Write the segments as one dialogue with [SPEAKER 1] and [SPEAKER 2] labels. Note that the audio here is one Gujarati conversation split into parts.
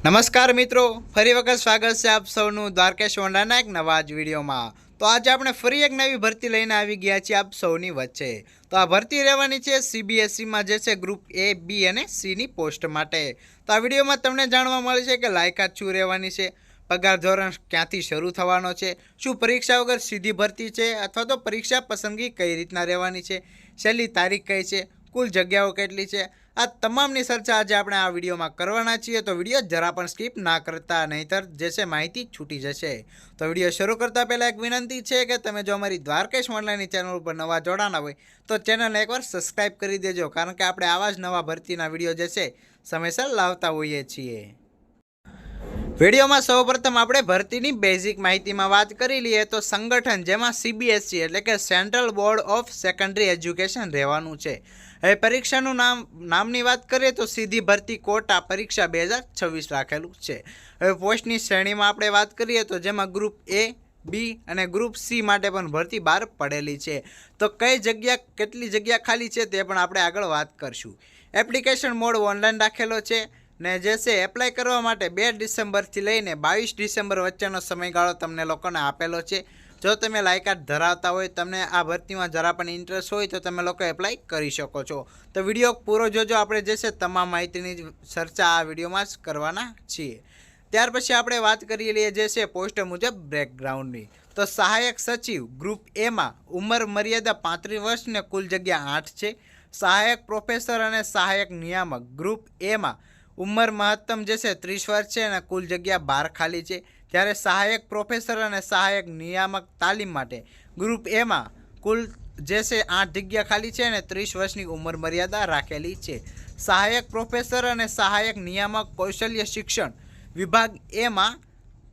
[SPEAKER 1] નમસ્કાર મિત્રો, ફરી વખત સ્વાગત છે આપ સૌનું દ્વારકેશ ઓંડાના એક નવા જ વિડીયોમાં. તો આજે આપણે ફરી એક નવી ભરતી લઈને આવી ગયા છીએ આપ સૌની વચ્ચે. તો આ ભરતી રહેવાની છે સીબીએસઈમાં જે છે ગ્રુપ એ, બી અને સીની પોસ્ટ માટે. તો આ વિડીયોમાં તમને જાણવા મળે છે કે લાયકાત શું રહેવાની છે, પગાર ધોરણ ક્યાંથી શરૂ થવાનો છે, શું પરીક્ષા વગર સીધી ભરતી છે, અથવા તો પરીક્ષા પસંદગી કઈ રીતના રહેવાની છે, છેલ્લી તારીખ કઈ છે કુલ જગ્યાઓ કેટલી છે? આ તમામની ચર્ચા આજે આપણે આ વિડીયોમાં કરવાના છીએ. તો વીડિયો જરા પણ સ્કીપ ના કરતા, નહીંતર જે છે માહિતી છૂટી જશે. તો વીડિયો શરૂ કરતાં પહેલાં એક વિનંતી છે કે તમે જો અમારી દ્વારકેશ ઓનલાઈનની ચેનલ ઉપર નવા જોડાના હોય, તો ચેનલને એકવાર સબસ્ક્રાઈબ કરી દેજો, કારણ કે આપણે આવા જ નવા ભરતીના વીડિયો જે છે, સમયસર લાવતા હોઈએ છીએ. વિડીયોમાં સૌપ્રથમ આપણે ભરતીની બેઝિક માહિતીમાં વાત કરી લઈએ તો સંગઠન, જેમાં સીબીએસસી એટલે કે central board of secondary education રહેવાનું છે. હવે પરીક્ષાનું નામ, નામની વાત કરીએ તો સીધી ભરતી કોટા પરીક્ષા બે હજાર છવ્વીસ રાખેલું છે. હવે પોસ્ટની શ્રેણીમાં આપણે વાત કરીએ તો જેમાં ગ્રુપ એ બી અને ગ્રુપ સી માટે પણ ભરતી બહાર પડેલી છે. તો કઈ જગ્યા, કેટલી જગ્યા ખાલી છે તે પણ આપણે આગળ વાત કરશું. એપ્લિકેશન મોડ ઓનલાઈન રાખેલો છે ને જે એપ્લાય કરવા માટે બે ડિસેમ્બરથી લઈને બાવીસ ડિસેમ્બર વચ્ચેનો સમયગાળો તમને લોકોને આપેલો છે. જો તમે લાયકાત ધરાવતા હોય, તમને આ ભરતીમાં જરા પણ ઇન્ટરેસ્ટ હોય, તો તમે લોકો એપ્લાય કરી શકો છો. તો વીડિયો પૂરો જોજો. આપણે જે છે તમામ માહિતીની ચર્ચા આ વિડીયોમાં જ કરવાના છીએ. ત્યાર પછી આપણે વાત કરી લઈએ જે છે પોસ્ટ મુજબ બ્રેકગ્રાઉન્ડની તો સહાયક સચિવ ગ્રુપ એમાં ઉંમર મર્યાદા પાંત્રીસ વર્ષ ને કુલ જગ્યા આઠ છે. સહાયક પ્રોફેસર અને સહાયક નિયામક ગ્રુપ એમાં ઉંમર મહત્તમ જે છે ત્રીસ વર્ષ છે અને કુલ જગ્યા બાર ખાલી છે. જ્યારે સહાયક પ્રોફેસર અને સહાયક નિયામક તાલીમ માટે ગ્રુપ એમાં કુલ જે છે આઠ જગ્યા ખાલી છે અને ત્રીસ વર્ષની ઉંમર મર્યાદા રાખેલી છે. સહાયક પ્રોફેસર અને સહાયક નિયામક કૌશલ્ય શિક્ષણ વિભાગ એમાં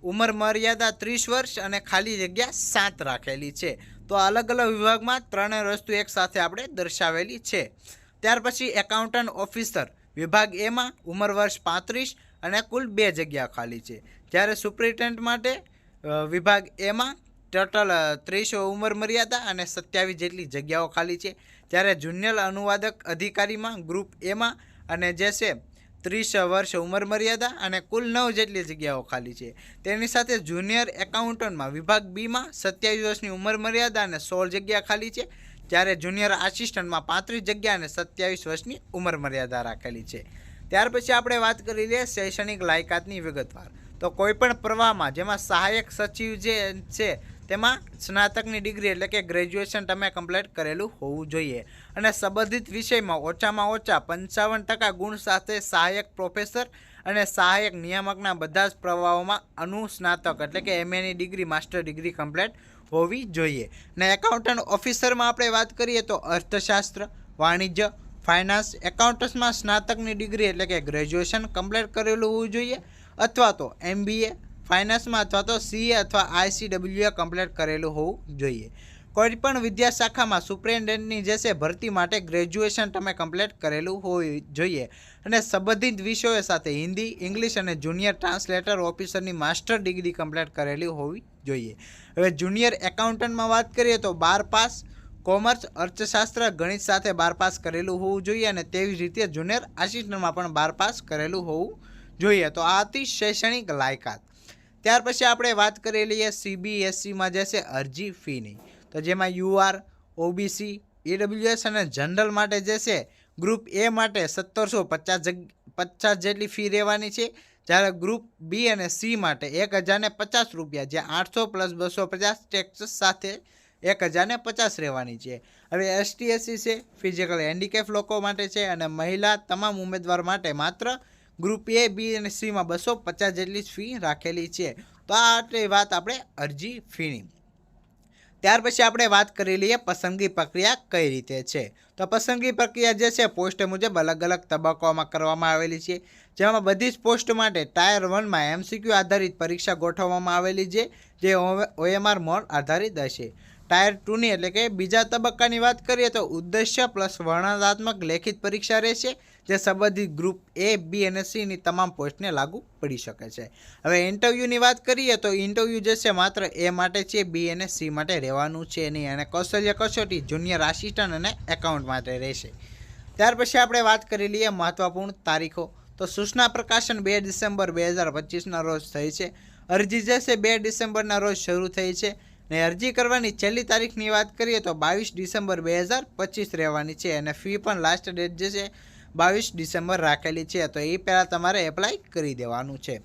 [SPEAKER 1] ઉંમર મર્યાદા ત્રીસ વર્ષ અને ખાલી જગ્યા સાત રાખેલી છે. તો અલગ અલગ વિભાગમાં ત્રણેય વસ્તુ એકસાથે આપણે દર્શાવેલી છે. ત્યાર પછી એકાઉન્ટન્ટ ઓફિસર વિભાગ એમાં ઉંમર વર્ષ પાંત્રીસ અને કુલ બે જગ્યા ખાલી છે. જ્યારે સુપ્રિન્ટેન્ટ માટે વિભાગ એમાં ટોટલ ત્રીસો ઉંમર મર્યાદા અને સત્યાવીસ જેટલી જગ્યાઓ ખાલી છે. જ્યારે જુનિયર અનુવાદક અધિકારીમાં ગ્રુપ એમાં અને જે છે, ત્રીસ વર્ષ ઉંમર મર્યાદા અને કુલ નવ જેટલી જગ્યાઓ ખાલી છે. તેની સાથે જુનિયર એકાઉન્ટન્ટમાં વિભાગ બીમાં સત્યાવીસ વર્ષની ઉંમર મર્યાદા અને સોળ જગ્યા ખાલી છે. જ્યારે જુનિયર આસિસ્ટન્ટમાં પાંત્રીસ જગ્યા અને સત્યાવીસ વર્ષની ઉંમર મર્યાદા રાખેલી છે. ત્યાર પછી આપણે વાત કરી લઈએ શૈક્ષણિક લાયકાતની વિગતવાર. તો કોઈપણ પ્રવાહમાં, જેમાં સહાયક સચિવ જે છે, તેમાં સ્નાતકની ડિગ્રી એટલે કે ગ્રેજ્યુએશન તમે કમ્પ્લીટ કરેલું હોવું જોઈએ. અને સંબંધિત વિષયમાં ઓછામાં ઓછા પંચાવન ટકા ગુણ સાથે સહાયક પ્રોફેસર અને સહાયક નિયામકના બધા જ પ્રવાહોમાં અનુસ્નાતક એટલે કે એમએની ડિગ્રી, માસ્ટર ડિગ્રી કમ્પ્લીટ હોવી જોઈએ. ને એકાઉન્ટન્ટ ઓફિસરમાં આપણે વાત કરીએ તો અર્થશાસ્ત્ર, વાણિજ્ય, ફાઇનાન્સ, એકાઉન્ટન્ટ્સમાં સ્નાતકની ડિગ્રી એટલે કે ગ્રેજ્યુએશન કમ્પ્લીટ કરેલું હોવું જોઈએ. અથવા તો એમબીએ ફાઇનાન્સમાં અથવા તો સીએ અથવા આઈસીડબ્લ્યુએ કમ્પ્લીટ કરેલું હોવું જોઈએ. કોઈ પણ વિદ્યા શાખામાં સુપ્રિન્ટેન્ડન્ટની જે છે ભરતી માટે ગ્રેજ્યુએશન તમે કમ્પ્લીટ કરેલું હોવું જોઈએ. અને સંબંધિત વિષયો સાથે હિન્દી, ઇંગ્લિશ અને જુનિયર ટ્રાન્સલેટર ઓફિસરની માસ્ટર ડિગ્રી કમ્પ્લીટ કરેલી હોવી જોઈએ. હવે જુનિયર એકાઉન્ટન્ટમાં વાત કરીએ તો બાર પાસ કોમર્સ અર્થશાસ્ત્ર, ગણિત સાથે બાર પાસ કરેલું હોવું જોઈએ અને તેવી જ રીતે જુનિયર આસિસ્ટન્ટમાં પણ બાર પાસ કરેલું હોવું જોઈએ તો આ હતી શૈક્ષણિક લાયકાત. ત્યાર પછી આપણે વાત કરી લઈએ સીબીએસસીમાં જે છે અરજી ફીની. તો જેમાં યુઆર ઓબીસી ઈડબ્લ્યુએસ અને જનરલ માટે જે છે ગ્રુપ એ માટે સત્તરસો પચાસ જગ, પચાસ જેટલી ફી રહેવાની છે. જ્યારે ગ્રુપ બી અને સી માટે એક હજારને પચાસ રૂપિયા, જે આઠસો પ્લસ બસો પચાસ ટેક્સ સાથે એક હજારને પચાસ રહેવાની છે. હવે એસટી એસસી છે ફિઝિકલ હેન્ડીકેપ લોકો માટે છે અને મહિલા તમામ ઉમેદવાર માટે માત્ર ગ્રુપ એ બી અને સીમાં બસો પચાસ જેટલી ફી રાખેલી છે. તો આ આટલી વાત આપણે અરજી ફીની. ત્યાર પછી આપણે વાત કરી લઈએ પસંદગી પ્રક્રિયા કઈ રીતે છે. તો પસંદગી પ્રક્રિયા જે છે, પોસ્ટ મુજબ અલગ અલગ તબક્કાઓમાં કરવામાં આવેલી છે. જેમાં બધી જ પોસ્ટ માટે ટાયર વનમાં એમસીક્યુ આધારિત પરીક્ષા ગોઠવવામાં આવેલી છે, જે ઓએમઆર મોડ આધારિત હશે. ટાયર ટુની એટલે કે બીજા તબક્કાની વાત કરીએ તો ઉદ્દેશ્ય પ્લસ વર્ણનાત્મક લેખિત પરીક્ષા રહેશે. જે સંબંધિત ગ્રુપ એ બી અને સીની તમામ પોસ્ટને લાગુ પડી શકે છે. હવે ઇન્ટરવ્યૂની વાત કરીએ તો ઇન્ટરવ્યૂ જે છે માત્ર એ માટે છે બી અને સી માટે રહેવાનું છે નહીં. અને કૌશલ્ય કસોટી જુનિયર આસિસ્ટન્ટ અને એકાઉન્ટ માટે રહેશે. ત્યાર પછી આપણે વાત કરી લઈએ મહત્વપૂર્ણ તારીખો. તો સૂચના પ્રકાશન બે ડિસેમ્બર બે હજાર પચીસના રોજ થઈ છે. અરજી જે છે બે ડિસેમ્બરના રોજ શરૂ થઈ છે. ને અરજી કરવાની છેલ્લી તારીખની વાત કરીએ તો બાવીસ ડિસેમ્બર બે હજાર પચીસ રહેવાની છે. અને ફી પણ લાસ્ટ ડેટ જે છે બાવીસ ડિસેમ્બર રાખેલી છે, તો એ પહેલાં તમારે એપ્લાય કરી દેવાનું છે.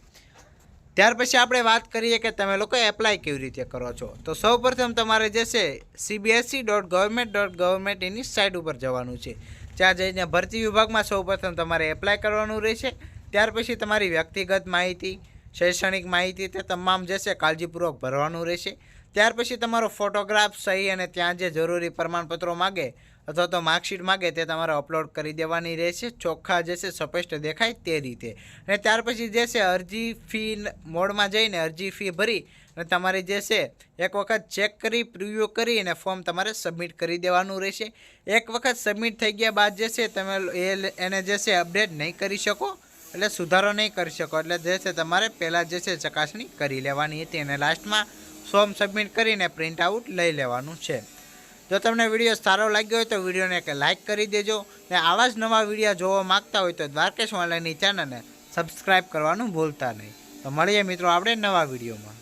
[SPEAKER 1] ત્યાર પછી આપણે વાત કરીએ કે તમે લોકો એપ્લાય કેવી રીતે કરો છો. તો સૌપ્રથમ તમારે જે છે CBSC dot government dot government એની સાઇટ ઉપર જવાનું છે. ત્યાં જઈને ભરતી વિભાગમાં સૌપ્રથમ તમારે એપ્લાય કરવાનું રહેશે. ત્યાર પછી તમારી વ્યક્તિગત માહિતી, શૈક્ષણિક માહિતી તે તમામ જે છે કાળજીપૂર્વક ભરવાનું રહેશે. ત્યાર પછી તમારો ફોટોગ્રાફ સહી અને ત્યાં જે જરૂરી પ્રમાણપત્રો માગે અથવા તો માર્કશીટ માગે તે તમારે અપલોડ કરી દેવાની રહેશે. ચોખ્ખા જે છે સ્પષ્ટ દેખાય તે રીતે. અને ત્યાર પછી જે છે અરજી ફી મોડમાં જઈને અરજી ફી ભરી અને તમારી જે છે એક વખત ચેક કરી, પ્રિવ્યૂ કરી અને ફોર્મ તમારે સબમિટ કરી દેવાનું રહેશે. એક વખત સબમિટ થઈ ગયા બાદ જે છે તમે એને જે છે અપડેટ નહીં કરી શકો, એટલે સુધારો નહીં કરી શકો. એટલે જે છે તમારે પહેલાં જે છે ચકાસણી કરી લેવાની હતી અને લાસ્ટમાં ફોર્મ સબમિટ કરીને પ્રિન્ટ આઉટ લઈ લેવાનું છે. જો તમને વીડિયો સારો લાગ્યો હોય તો વિડીયોને એક લાઇક કરી દેજો ને આવા જ નવા વીડિયો જોવા માંગતા હોય તો દ્વારકેશ ઓનલાઈનની ચેનલને સબસ્ક્રાઈબ કરવાનું ભૂલતા નહીં. તો મળીએ મિત્રો આપણે નવા વિડીયોમાં.